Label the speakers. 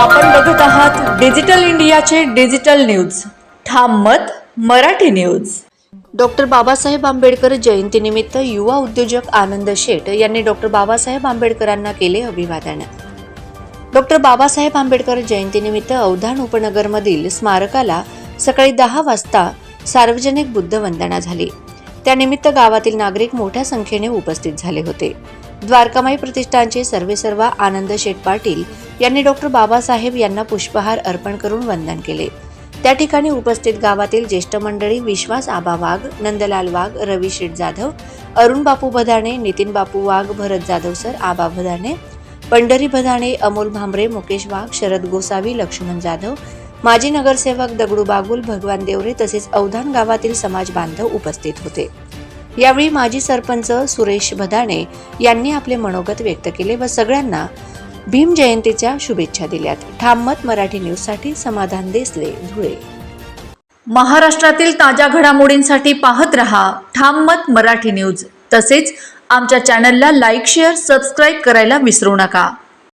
Speaker 1: आपण बघत आहात डिजिटल इंडियाचे डिजिटल न्यूज. ठाम मत मराठी न्यूज.
Speaker 2: डॉक्टर बाबासाहेब आंबेडकर जयंतीनिमित्त युवा उद्योजक आनंद शेठ यांनी डॉक्टर बाबासाहेब आंबेडकरांना केले अभिवादन. डॉक्टर बाबासाहेब आंबेडकर जयंतीनिमित्त अवधान उपनगरमधील स्मारकाला सकाळी दहा वाजता सार्वजनिक बुद्ध वंदना झाली. त्यानिमित्त गावातील नागरिक मोठ्या संख्येने उपस्थित झाले होते. द्वारकामाई प्रतिष्ठानचे सर्वेसर्वा आनंद शेठ पाटील यांनी डॉक्टर बाबासाहेब यांना पुष्पहार अर्पण करून वंदन केले. त्या ठिकाणी उपस्थित गावातील ज्येष्ठ मंडळी विश्वास आबा वाघ नंदलाल वाघ रवी शेठ जाधव अरुण बापू भदाणे नितीन बापू वाघ भरत जाधव सर आबा भदाणे पंढरी भदाणे अमोल भांबरे मुकेश वाघ शरद गोसावी लक्ष्मण जाधव माजी नगरसेवक दगडू बागुल भगवान देवरे तसेच अवधान गावातील समाज बांधव उपस्थित होते. यावेळी माजी सरपंच सुरेश भदाणे यांनी आपले मनोगत व्यक्त केले व सगळ्यांना भीम जयंतीच्या शुभेच्छा दिल्यात. ठाममत मराठी न्यूजसाठी समाधान देसले धुळे.
Speaker 1: महाराष्ट्रातील ताज्या घडामोडींसाठी पाहत रहा ठाम मत मराठी न्यूज तसेच आमच्या चॅनलला लाईक शेअर सबस्क्राईब करायला विसरू नका.